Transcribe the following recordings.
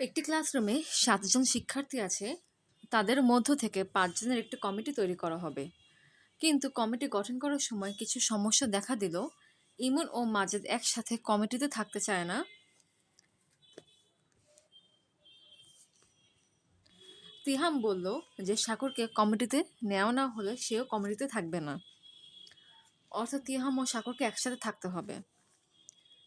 একটি ক্লাসরুমে সাতজন শিক্ষার্থী আছে। তাদের মধ্য থেকে পাঁচজনের একটি কমিটি তৈরি করা হবে। কিন্তু কমিটি গঠন করার সময় কিছু সমস্যা দেখা দিল। ইমন ও মাজেদ একসাথে কমিটিতে থাকতে চায় না। তিহাম বলল যে, সাগরকে কমিটিতে নেওয়া না হলে সেও কমিটিতে থাকবে না। অর্থাৎ তিহাম ও সাগরকে একসাথে থাকতে হবে।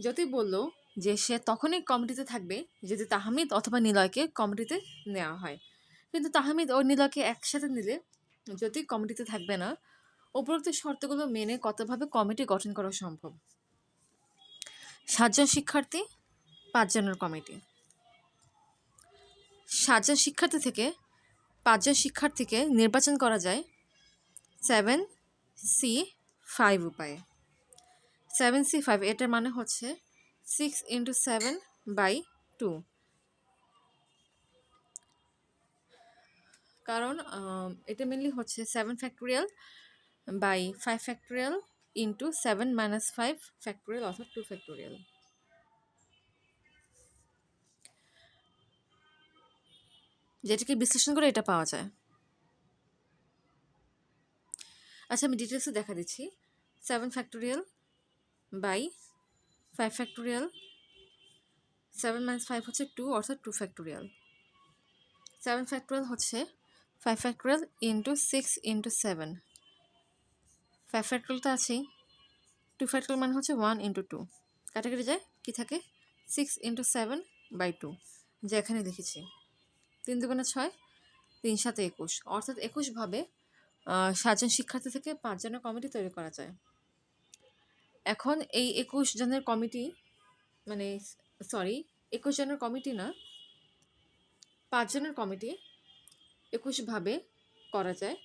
জ্যোতি বলল যে সে তখনই কমিটিতে থাকবে যদি তাহমিদ অথবা নিলয়কে কমিটিতে নেওয়া হয়। কিন্তু তাহমিদ ও নিলয়কে একসাথে নিলে যদি কমিটিতে থাকবে না, উপরোক্ত শর্তগুলো মেনে কতভাবে কমিটি গঠন করা সম্ভব? সাতজন শিক্ষার্থী, পাঁচজনের কমিটি। সাতজন শিক্ষার্থী থেকে পাঁচজন শিক্ষার্থীকে নির্বাচন করা যায় সেভেন সি ফাইভ উপায়ে। সেভেন সি ফাইভ এটার মানে হচ্ছে six into seven by two. কারণ এটা মেনলি হচ্ছে seven factorial by five factorial into seven minus five factorial অর্থাৎ টু ফ্যাক্টোরিয়াল যেটাকে বিশ্লেষণ করে এটা পাওয়া যায়। আচ্ছা আমি ডিটেলসে দেখা দিচ্ছি। Seven factorial by five factorial seven minus five হচ্ছে টু অর্থাৎ টু ফ্যাক্টোরিয়াল সেভেন ফ্যাক্টোরিয়াল হচ্ছে five factorial into six into seven five factorial তো আছেই টু ফ্যাক্টোরিয়াল মানে হচ্ছে ওয়ান ইন্টু টু কাটাকাটি যায়, কী থাকে? Six into seven by two যে এখানে লিখেছি। তিন দুগুণে ছয়, তিন সাথে একুশ। অর্থাৎ একুশভাবে সাতজন শিক্ষার্থী থেকে পাঁচজনের কমিটি তৈরি করা যায়। এখন এই একুশ জনের কমিটি মানে সরি একুশ জনের কমিটি না পাঁচজনের কমিটি একুশভাবে করা যায়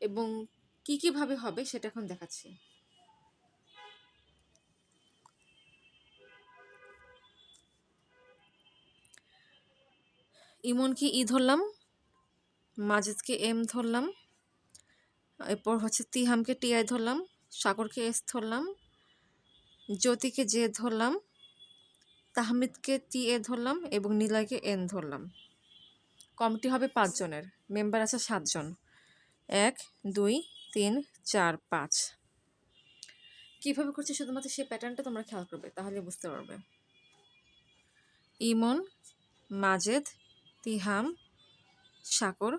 এবং কী কীভাবে হবে সেটা এখন দেখাচ্ছি। ইমনকে ই ধরলাম, মাজেদকে এম ধরলাম, এরপর হচ্ছে তিহামকে টিআই ধরলাম, সাগরকে এস ধরলাম জ্যোতিকে জে ধরলাম, তাহমিদকে টি এ ধরলাম এবং নিলয়কে এন ধরলাম। কমিটি হবে পাঁচজনের মেম্বার আছে সাতজন এক, দুই, তিন, চার, পাঁচ। কীভাবে করছে শুধুমাত্র সেই প্যাটার্নটা তোমরা খেয়াল করবে, তাহলে বুঝতে পারবে। ইমন, মাজেদ, তিহাম, সাকর,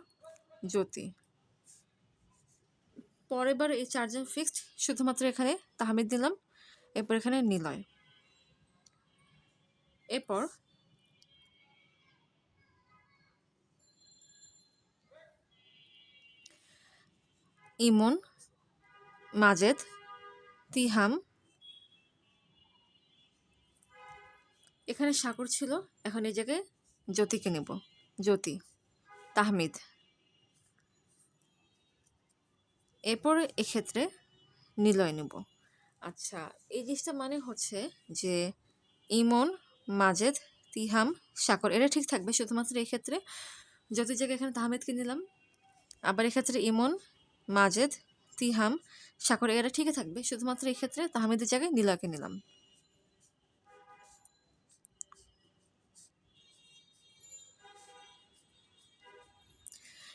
জ্যোতি। পরের বার এই চারজন ফিক্সড শুধুমাত্র এখানে তাহমিদ দিলাম এরপর এখানে নিলয়। এরপর ইমন, মাজেদ, তিহাম, এখানে সাগর ছিল, এখন এই জায়গায় জ্যোতিকে নেব। জ্যোতি, তাহমিদ। এরপর এক্ষেত্রে নিলয় নেব। আচ্ছা এই জিনিসটা মানে হচ্ছে যে ইমন, মাজেদ, তিহাম সাকর এটা ঠিক থাকবে শুধুমাত্র এই ক্ষেত্রে? যত জায়গায় এখানে তাহমেদকে নিলাম, আবার এক্ষেত্রে ইমন, মাজেদ, তিহাম সাকর এরা ঠিকই থাকবে শুধুমাত্র এই ক্ষেত্রে? তাহমেদের জায়গায় নীলাকে নিলাম।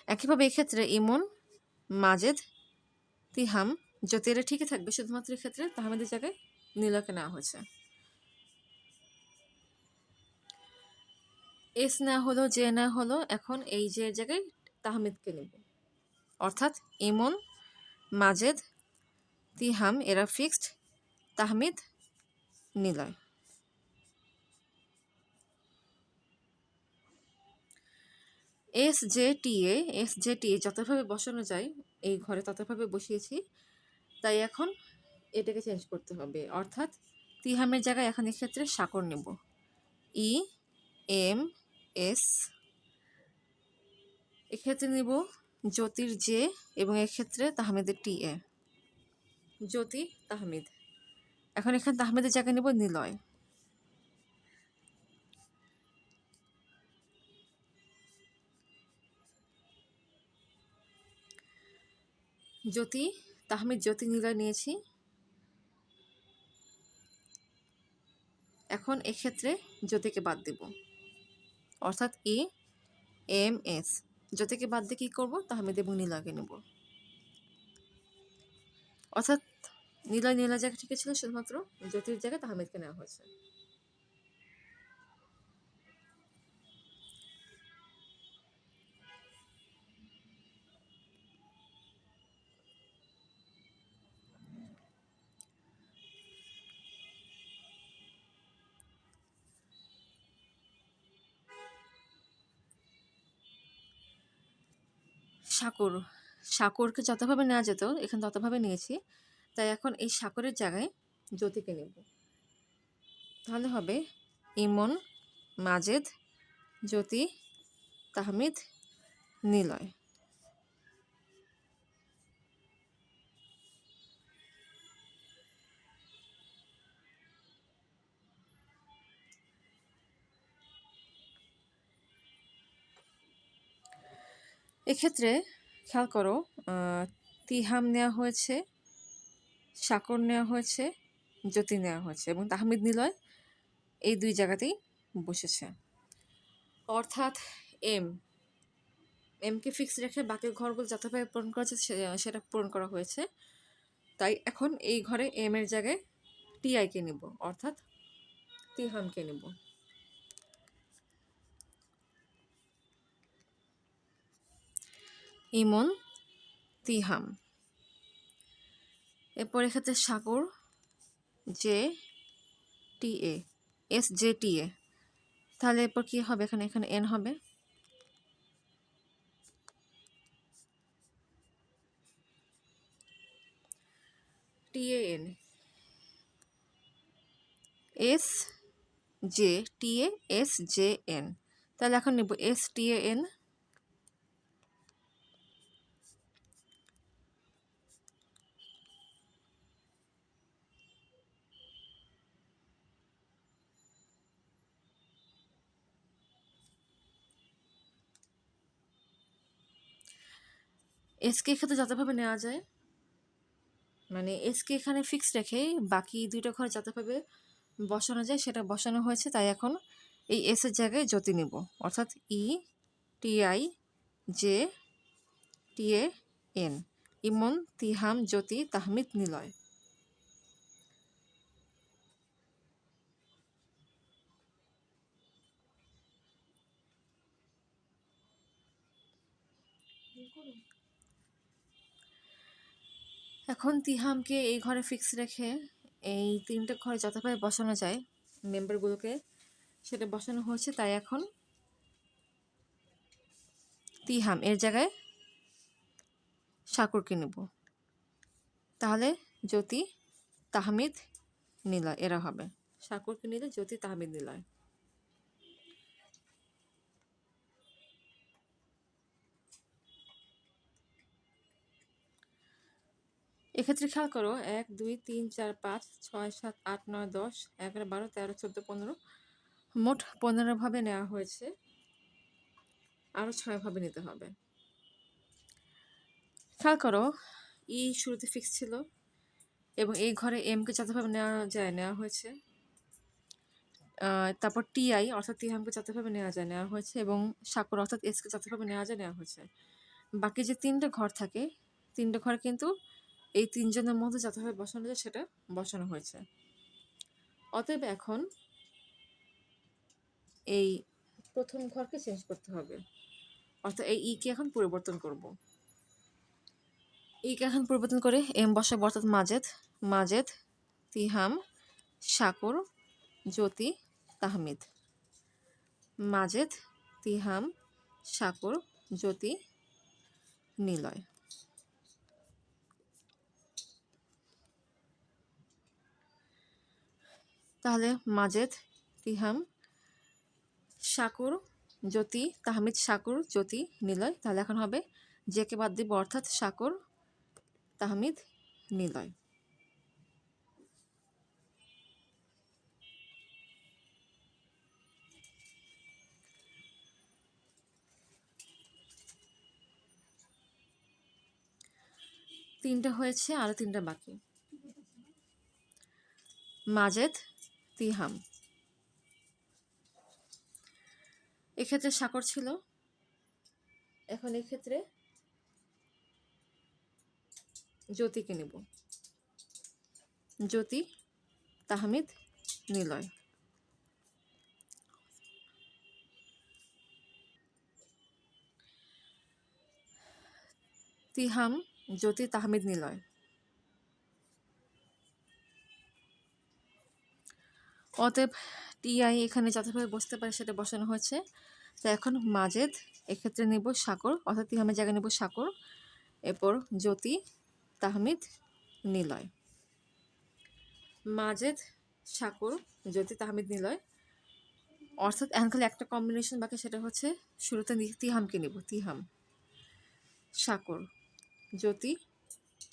একইভাবে এক্ষেত্রে ইমন, মাজেদ, তিহাম জ্যোতি এরা ঠিকই থাকবে শুধুমাত্র এক্ষেত্রে তাহমেদের জায়গায় নীলকে নেওয়া হয়েছে। এস না হলো যে না হলো, এখন এই যে জায়গায় তাহমিদকে নেব। অর্থাৎ ইমন, মাজেদ, তিহাম, এরা fixed Tahmid, Niloy. S J T A S J T A যতভাবে বসানো যায়, এই ঘরে ততভাবে বসিয়েছি। তাই এখন এটাকে চেঞ্জ করতে হবে। অর্থাৎ তিহামের জায়গায় এখন এক্ষেত্রে সাকর নেব। ই, এম, এস এক্ষেত্রে নেব জ্যোতির জে এবং এক্ষেত্রে তাহমেদের টি এ। জ্যোতি, তাহমিদ। এখন এখানে তাহমেদের জায়গায় নেব নিলয়। জ্যোতি তাহমিদ জ্যোতি নিলয় নিয়েছি। এখন এক্ষেত্রে জ্যোতিকে বাদ দেব। অর্থাৎ ই, এম, এস। জ্যোতিকে বাদ দিয়ে কী করব? তাহমিদ এবং নীলয়কে নেব। অর্থাৎ নীলয় নীলা জায়গা ঠিক ছিল শুধুমাত্র, জ্যোতির জায়গায় তাহমিদকে নেওয়া হয়েছে। সাকর, সাকরকে যতভাবে নেওয়া যেত, এখানে ততভাবে নিয়েছি। তাই এখন এই সাকরের জায়গায় জ্যোতিকে নেব। তাহলে হবে ইমন, মাজেদ, জ্যোতি, তাহমিদ, নিলয়। এক্ষেত্রে খেয়াল করো তিহাম নেওয়া হয়েছে সাকর নেওয়া হয়েছে, জ্যোতি নেওয়া হয়েছে এবং তাহমিদ নিলয় এই দুই জায়গাতেই বসেছে। অর্থাৎ এম এমকে ফিক্স রেখে বাকি ঘরগুলো যতভাবে পূরণ করা সেটা পূরণ করা হয়েছে। তাই এখন এই ঘরে এম এর জায়গায় টিআইকে নিব, অর্থাৎ তিহামকে নিব। ইমন তিহাম। এরপর এক্ষেত্রে Sagar, J T A S J T A তাহলে এরপর কী হবে? এখানে এখানে এন হবে। T A N. S J T A S J N তাহলে এখন নেব এস টি এ এন। এসকে ক্ষেত্রে যতভাবে নেওয়া যায়। মানে এসকে এখানে ফিক্স রেখে বাকি দুইটা ঘর যতভাবে বসানো যায়, সেটা বসানো হয়েছে, তাই এখন এই এসের জায়গায় জ্যোতি নিব। অর্থাৎ E T I J T A N Emon, Tiham, Jyoti, Tahmid, Niloy. এখন তিহামকে এই ঘরে ফিক্স রেখে এই তিনটে ঘরে যতভাবে বসানো যায় মেম্বারগুলোকে সেটা বসানো হয়েছে তাই এখন তিহাম এর জায়গায় সাকুরকে নেব। তাহলে জ্যোতি, তাহমিদ, নিলয় এরা হবে। সাকুরকে নিলে জ্যোতি, তাহমিদ, নিলয়। এক্ষেত্রে খেয়াল করো, এক, দুই, তিন, চার, পাঁচ, ছয়, সাত, আট, নয়, দশ, এগারো, বারো, তেরো, চোদ্দ, পনেরো। মোট পনেরো ভাবে নেওয়া হয়েছে। আরও ছয় ভাবে নিতে হবে। খেয়াল করো, ই শুরুতে ফিক্স ছিল এবং এই ঘরে এমকে যতভাবে নেওয়া যায় নেওয়া হয়েছে তারপর টিআই অর্থাৎ টিহামকে যতভাবে নেওয়া যায় নেওয়া হয়েছে এবং সাকর অর্থাৎ এসকে যতভাবে নেওয়া যায় নেওয়া হয়েছে। বাকি যে তিনটে ঘর থাকে, তিনটে ঘর কিন্তু এই তিনজনের মধ্যে যতভাবে বসানো যায় সেটা বসানো হয়েছে। অতএব এখন এই প্রথম ঘরকে চেঞ্জ করতে হবে। অর্থাৎ এই ইকে এখন পরিবর্তন করব। ইকে এখন পরিবর্তন করে এম বসাবো, অর্থাৎ মাজেদ মাজেদ, তিহাম সাকর জ্যোতি, তাহমিদ। মাজেদ, তিহাম সাকর জ্যোতি, নিলয়। তাহলে মাজেদ, তিহাম সাকুর জ্যোতি, তাহমিদ সাকুর জ্যোতি, নিলয়। তাহলে এখন হবে জেকে বাদ দিব অর্থাৎ সাকুর তাহমিদ, নিলয়। তিনটা হয়েছে, আরও তিনটা বাকি। মাজেদ তিহাম এক্ষেত্রে সাকর ছিল। এখন এক্ষেত্রে জ্যোতিকে নেব। জ্যোতি, তাহমিদ, নিলয়। তিহাম, জ্যোতি, তাহমিদ, নিলয়। অতএব টিআই এখানে যথাভাবে বসতে পারে সেটা বসানো হয়েছে। তো এখন মাজেদ, এক্ষেত্রে নেব সাকর, অর্থাৎ তিহামের জায়গায় নেব সাকর, এরপর জ্যোতি, তাহমিদ, নিলয়। মাজেদ, সাকর, জ্যোতি, তাহমিদ, নিলয়। অর্থাৎ খালি একটা কম্বিনেশন বাকি, সেটা হচ্ছে শুরুতে তিহামকে নেব, তিহাম। সাকর, জ্যোতি,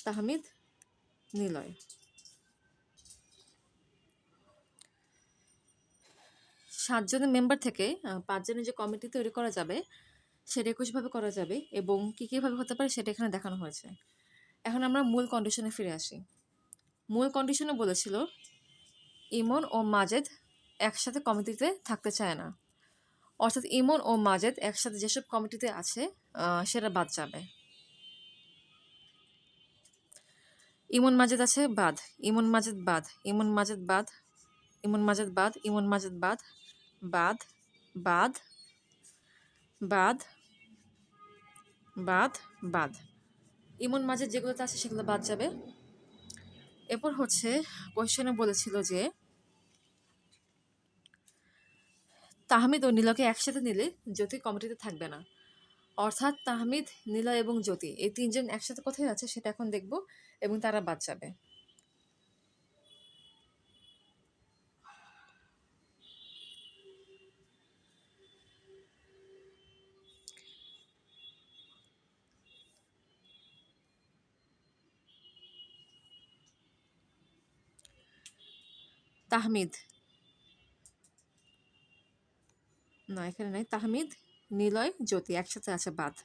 তাহমিদ, নিলয়। সাতজনের মেম্বার থেকে পাঁচজনের যে কমিটি তৈরি করা যাবে, সেটা একুশভাবে করা যাবে এবং কী কীভাবে হতে পারে সেটা এখানে দেখানো হয়েছে। এখন আমরা মূল কন্ডিশনে ফিরে আসি। মূল কন্ডিশনে বলেছিল, ইমন ও মাজেদ একসাথে কমিটিতে থাকতে চায় না। অর্থাৎ ইমন ও মাজেদ একসাথে যেসব কমিটিতে আছে সেটা বাদ যাবে। ইমন মাজেদ আছে, বাদ। ইমন মাজেদ বাদ। ইমন মাজেদ বাদ। ইমন মাজেদ বাদ। ইমন মাজেদ বাদ। বাদ বাদ বাদ বাদ বাদ ইমন মাঝে যেগুলোতে আছে সেগুলো বাদ যাবে। এরপর হচ্ছে কোয়েশ্চেনে বলেছিল যে, তাহমিদ ও নীলকে একসাথে নিলে জ্যোতি কমিটিতে থাকবে না। অর্থাৎ তাহমিদ, নীলা এবং জ্যোতি এই তিনজন একসাথে কোথায় আছে সেটা এখন দেখব এবং তারা বাদ যাবে। তাহমিদ। না, এখানে নাই। তাহমিদ, নিলয়, জ্যোতি একসাথে আছে বাদ।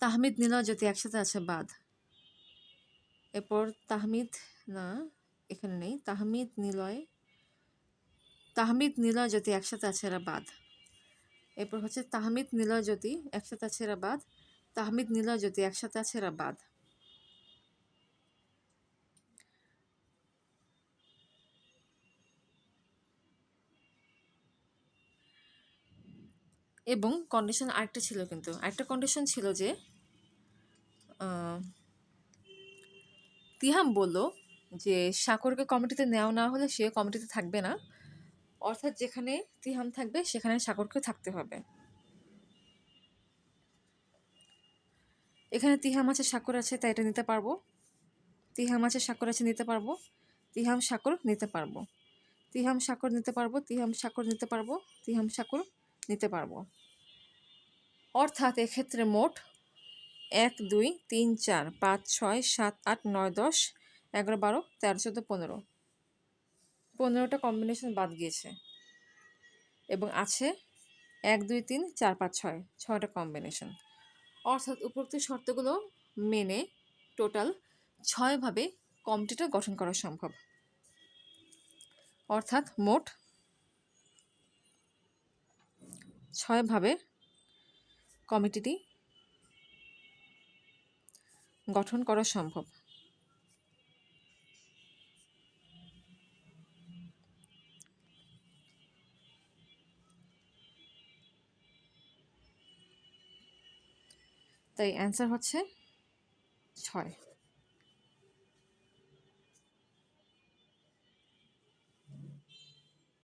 তাহমিদ, নিলয়, জ্যোতি একসাথে আছে বাদ। এরপর তাহমিদ, না, এখানে নেই। তাহমিদ, নিলয় তাহমিদ, নিলয়, জ্যোতি একসাথে আছে এরা বাদ। এরপর হচ্ছে তাহমিদ, নিলয়, জ্যোতি একসাথে আছে এরা বাদ। তাহমিদ, নিলয়, জ্যোতি একসাথে আছে এরা বাদ। এবং কন্ডিশন আরেকটা ছিল কিন্তু। আরেকটা কন্ডিশন ছিল যে তিহাম বলল যে সাকরকে কমিটিতে নেওয়া না হলে সে কমিটিতে থাকবে না। অর্থাৎ যেখানে তিহাম থাকবে, সেখানে সাকরকে থাকতে হবে। এখানে তিহাম আছে সাকর আছে, তাই এটা নিতে পারব। তিহাম আছে সাকর আছে, নিতে পারব। তিহাম সাকর নিতে পারব। তিহাম সাকর নিতে পারব। তিহাম সাকর নিতে পারব। তিহাম সাকর নিতে পারব। অর্থাৎ এক্ষেত্রে মোট এক, দুই, তিন, চার, পাঁচ, ছয়, সাত, আট, নয়, দশ, এগারো, বারো, তেরো, চোদ্দ, পনেরো। পনেরোটা কম্বিনেশন বাদ গিয়েছে। এবং আছে এক, দুই, তিন, চার, পাঁচ, ছয়, ছয়টা কম্বিনেশন অর্থাৎ উপরোক্ত শর্তগুলো মেনে টোটাল ছয়ভাবে কমিটিটা গঠন করা সম্ভব। অর্থাৎ মোট ছয়ভাবে কমিটিটি গঠন করা সম্ভব। তাই অ্যান্সার হচ্ছে ছয়।